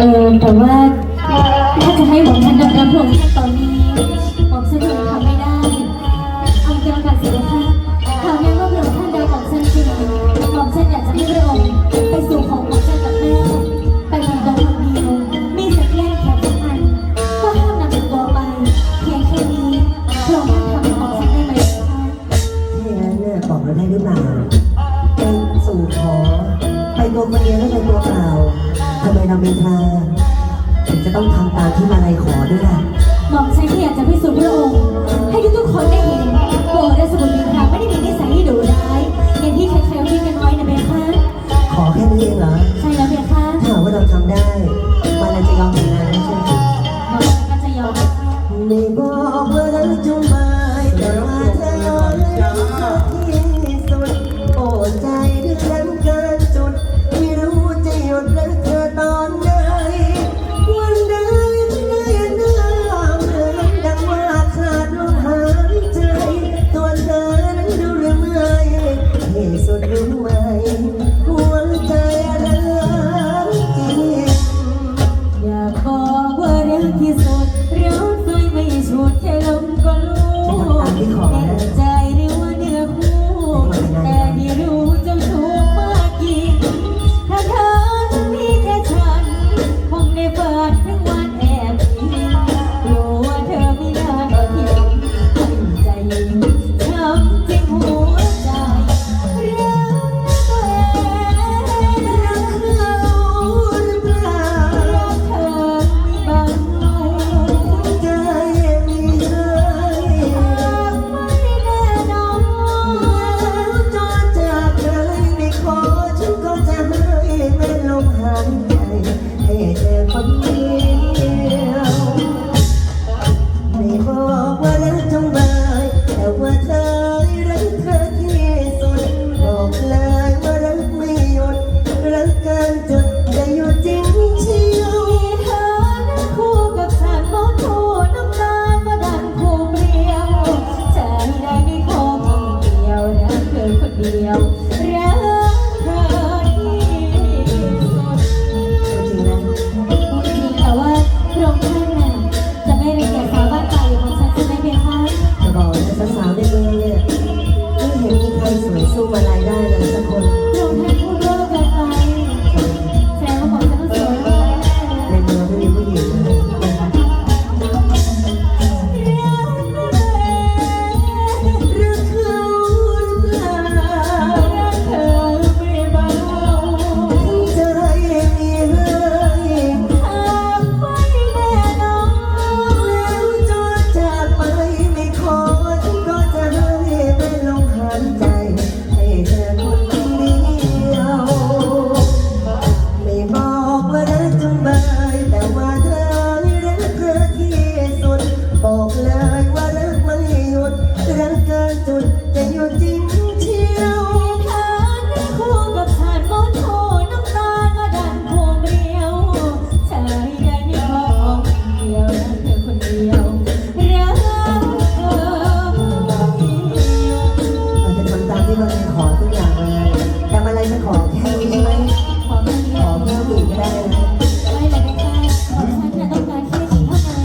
เออแต่ว่าถ้าจะให้ผมท่านรับรับผมตอนนี้ ลาเมทาผมจะต้องทำตามที่มาลัยขอด้วยนะหม่อมฉันแค่อยากจะพิสูจน์พระองค์ ให้ทุกๆคนได้เห็นโบด้สมุนไพรไม่ได้มีนิสัยที่ดุร้ายอย่างที่ใครๆคิดกันไว้นะเบลค่ะขอแค่นี้เองเหรอ ใช่แล้วเบลค่ะถ้าว่าเราทำได้มาลัยจะยอมแต่งงานนะใช่ไหมหม่อมฉันก็จะยอม ในบ้าน เดียกเธอที่สจริงนะแต่ว่าพระองค่านนจะไม่รังเกยสาวบ้านไกลอย่างของฉันใช่ไหมเคะะบอกนะสาวๆในเมืองเนี่ยเห็นมีใครสวยสู้มาลัย Thank you.